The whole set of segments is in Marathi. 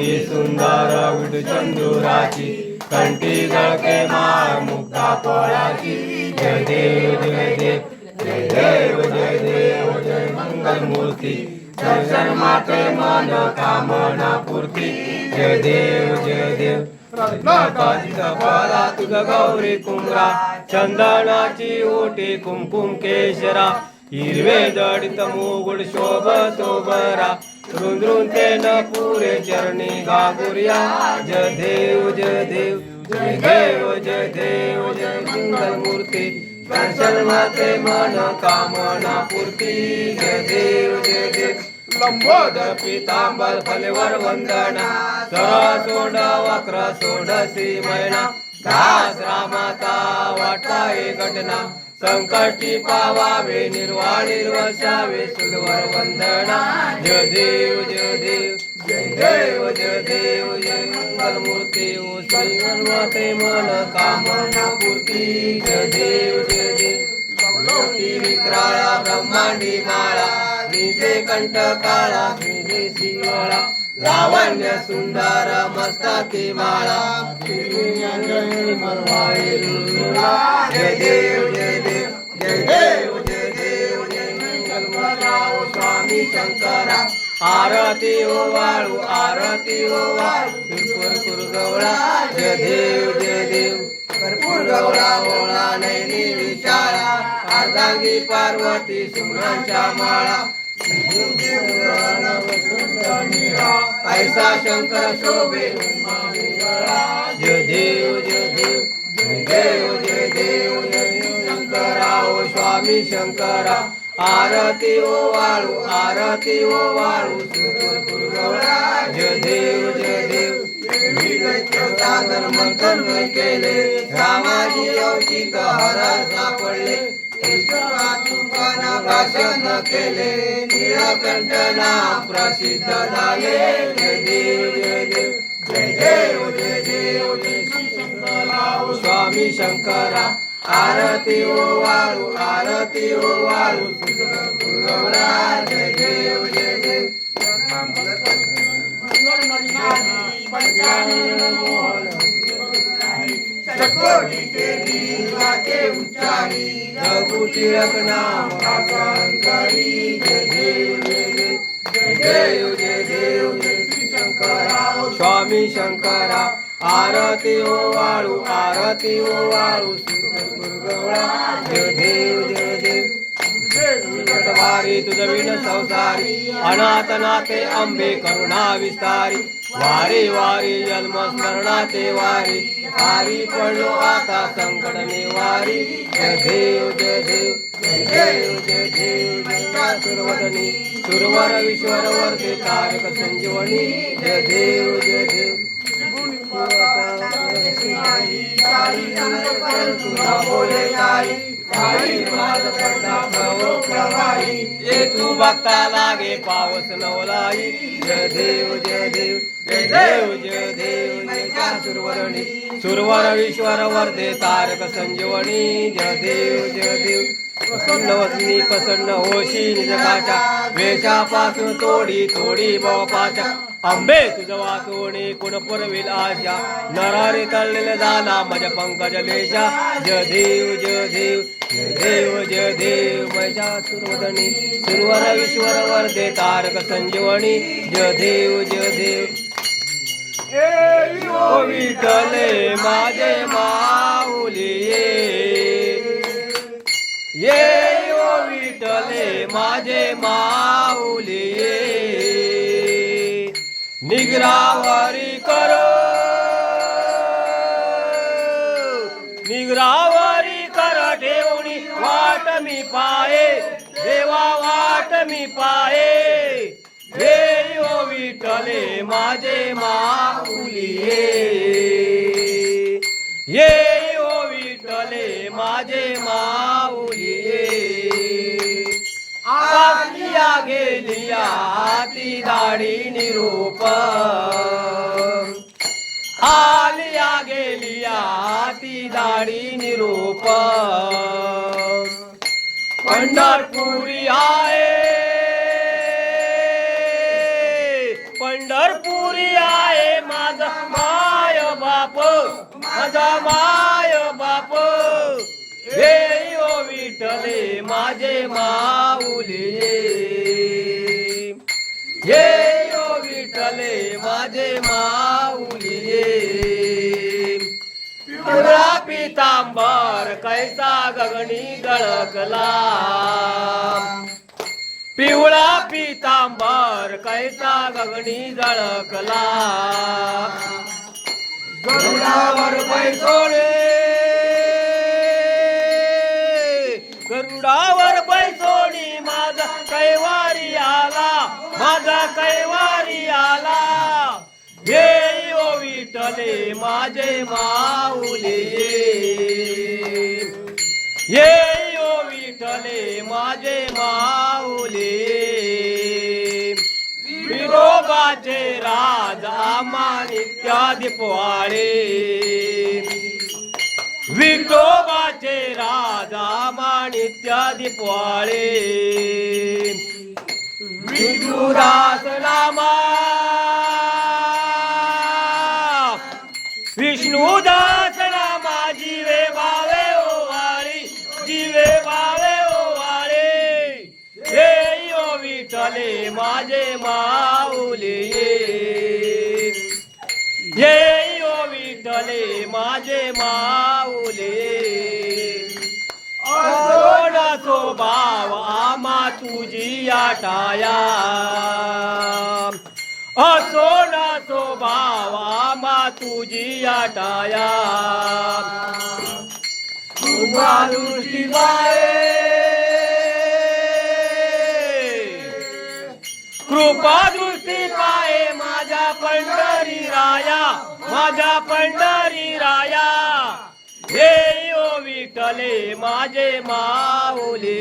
अति सुंदर विट चंदुराची कंठी गळके मार मुक्ता पोळाची. जय देव जय देव जय देव जय देव जय मंगल मूर्ती दर्शन माते मन कामना पूर्ती. जय देव जय देव. तुझ गौरी कुंभरा चंदनाची ओटी कुंकुम केशरा. हिरवे जडित मुगुड शोभतो बरा रुंद्रून ते न पुरे चरणी गागुर्या जय देव जय देव जय देव जय देव जय मंगल मूर्ती दर्शन माते मन कामना पूर्ती जय देव जय देव लंबोद पितांबर फलवर वंदना सोड वक्र सोड श्री मैना दास रामाता वाटाय घटना संकटी पावावे निर्वाण निर्वसावे सुलवर वंदना. जय देव जय देव जय देव जय देव जय मंगल मूर्ती ओ मन कामना पूर्ती. जय देव जय देव लोटी विक्राळा ब्रह्मांडी माळा निजे कंठ काळा निजे शिवाळा लावण्य सुंदर मस्तकी माळा. जय देव जय देव जय देव जय स्वामी शंकरा आरती ओ वाळू आरती ओ वाळू भरपूर कुरगवळा जय देव जय देव भरपूर गवळा ओळा नैनी विशाळा अर्धांगी पार्वती सुमनांच्या माळा ऐसा शंकर शोभे जय देव जय देव जय देव जय देव शंकरा ओ स्वामी शंकरा. आरती ओ वाळू आरती ओ वाळू. सुरपूर गवळा जय देव जय देव. सादर मंथन केले. रामाजी औषिक हरा सापडले. भाषण केले. निळकंठना प्रसिद्ध झाले. जय देव जय देव. जय देव जय देव. जय श्री शंकरा स्वामी शंकरा. आरती ओ वाळू आरती ओ वाळू गौराज जय देव जय देव षटकोटीचे नीवाचे उच्चारी रघुटी रघुनाम वासंतरी जय देव जय देव जय देव जय देव जय श्री शंकरा स्वामी शंकरा आरती ओ वाळू आरती ओ वाळू गवळा जय देव जय देव. वारी तुझ विण संसारी अनाथ नाते अंबे करुणा विस्तारी. वारी वारी जन्म स्मरणाचे वारी. वारी पडलो आता संकट निवारी. जय देव जय देव. जय देव जय देव. सुरवदनी. सुरवर विश्वर वर्ते तारक संजीवनी. जय देव जय देव. बोले काही माझ पडला प्रवाही ये तू लागे पावस नवलाई. जय देव जय देव जय देव जय देव सुरवरणी. सुरवर ईश्वर वर्धे तारक संजीवनी. जय देव जय देव. प्रसन्न वसनी प्रसन्न होशी निजकाच्या वेशापासून तोडी तोडी बापाच्या आंबे तुझ वाचवणे कोण पुरविल आशा. नरारी तळलेला झाला माझ्या पंकज लेशा. देव जय देव जय देव जय देव. मैशा सुरवदनी सुरवर ईश्वर वर्धे तारक संजीवनी. जय देव जय देव. विठले माझे माऊली माझे माऊली निगरावरी करो. निगरावरी कर ठेवणी वाट मी पाये देवा वाट मी पाये हे विठले माझे माऊली गेलिया ती दाढी निरूप. आलिया गेलिया ती दाढी निरूप. पंढरपुरी आहे. पंढरपुरी पंढरपुरी आहे माझा माय बाप माझा माय बाप. हे ओ विठले माझे माऊली. हे यो विठले माझे माऊली पिवळा पितांबर कैसा गगनी गळकला पिवळा पितांबर कैसा गगनी गळकला गरुडावर पैसोळे गरुडावर बैसोडी माझा कैवा माझे माऊली ये ओ विठले माझे माऊली विरोबाचे राजा मानित्यादी पोवाळे विठोबाचे राजा मानित्यादी पोवाळे विष्णुदास नामा विष्णुदास नामा जीवे भावे ओवाळी जीवे भावे ओवाळे हे ओ विठले माझे माऊली ये ओ विठले माझे माऊली असोड स्वभाव आमा तुझी आटाया असोड स्वभाव आमा तुझी आटाया. कृपा दृष्टी कृपा दृष्टी पाये माझ्या पंढरी राया माझ्या पंढरी राया. हे ओ विठले माझे माऊली.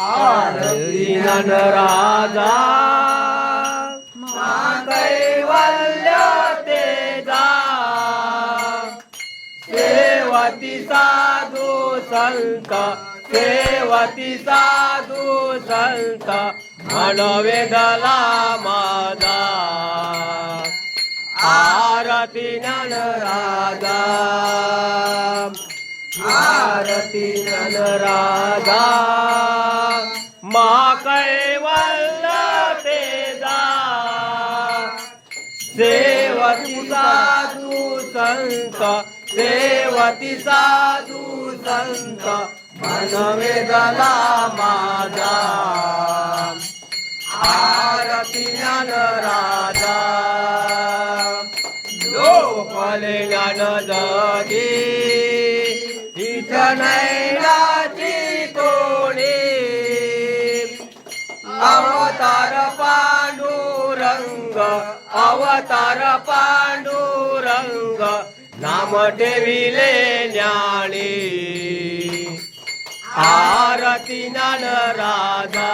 आरती नन राजा कैवल्य तेजा सेवती साधू संत सेवती साधू संत मनोवेदला माझा आरती नन राजा आरती नन राजा महाकैवल्य तेजा सेवती साधू संत सेवती साधू संत मनवेदला माझा. आरती ज्ञान राजा. लोकले ज्ञान जगी इथं नाही अवतार पांडुरंग अवतार पांडुरंग नाम ठेविले ज्ञानी. आरती नन राजा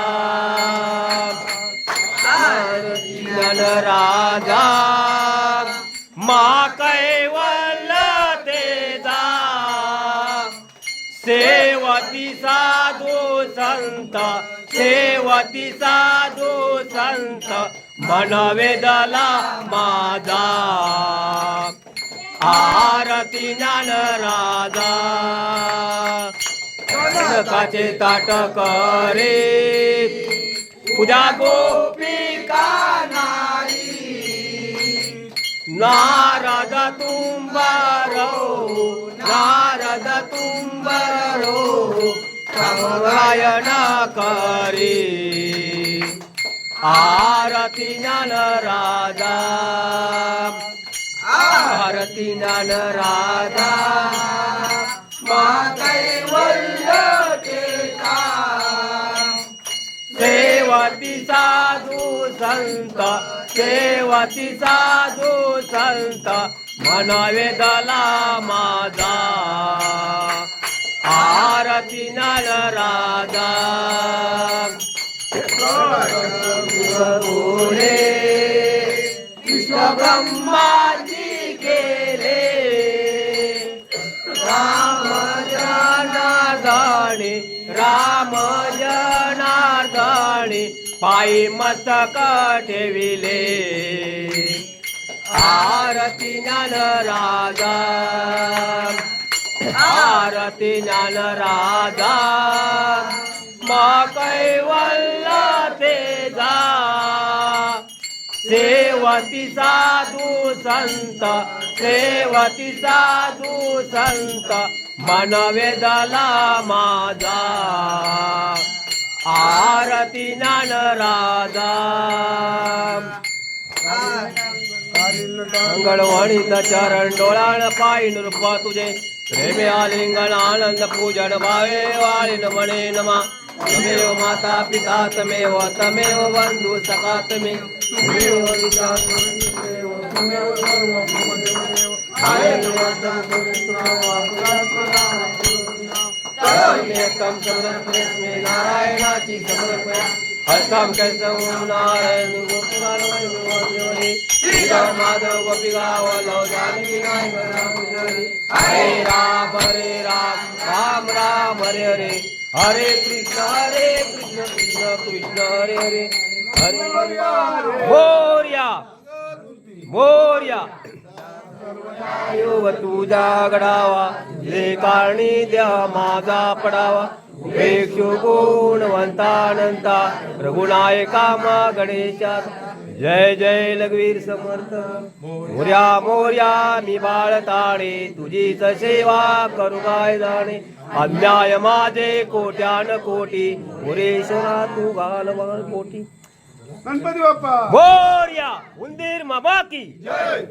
आरती नन राजा मा कैवल तेजा सेवती साधू संत सेवती साधू संत मनवेदला माझा. आरती ज्ञान राजाचे कनकाचे ताट करे. उद्या गोपिका नारी. नारद तुम्बारो नारद तुम्बारो गायन करे आरती ज्ञान राजा। आरती ज्ञान राजा। मा सेवती साधू संत सेवती साधू संत म्हणावे माझा। आरती नर राजा पुढे कृष्ण ब्रह्माजी गेले राम जनार्दन जनार्दनी राम जनार्दनी पायी मस्तक ठेविले आरती ज्ञान राजा आरती ज्ञान राजा मा कैवल्य तेजा सेवती साधू संत सेवती साधू संत मन वेदला माझा. आरती ज्ञान राजा मंगळवाणीत चरण डोळाळ पायी नृपा तुझे. प्रेमे आलिंगण आनंद पूजन भावे वाळीन म्हणे नमा. तमेव माता पिता तमेव तमेव बंधू सखा तमे तमेव नारायणाची समर्पया. हस्ताम कैसव नारायण गोपाल श्री राम माधव गोपी गाव लव जानकी नायक राम हरे राम हरे राम राम राम हरे हरे हरे कृष्ण हरे कृष्ण कृष्ण कृष्ण हरे हरे हरे मोर्या मोर्या. योग तुझा गडावा जे कारणी द्या माझा पडावा. भिक्षु गुणवंतानंता रघुनायका मा गणेशा। जय जय लघवीर समर्थ। मोर्या मोर्या मी बाळताणे तुझीच सेवा करू काय जाणे? अन्याय माझे कोट्यान कोटी पुरेश्वरा तू घाल कोटी। गणपती बाप्पा! मोर्या उंदीर मामा की जय!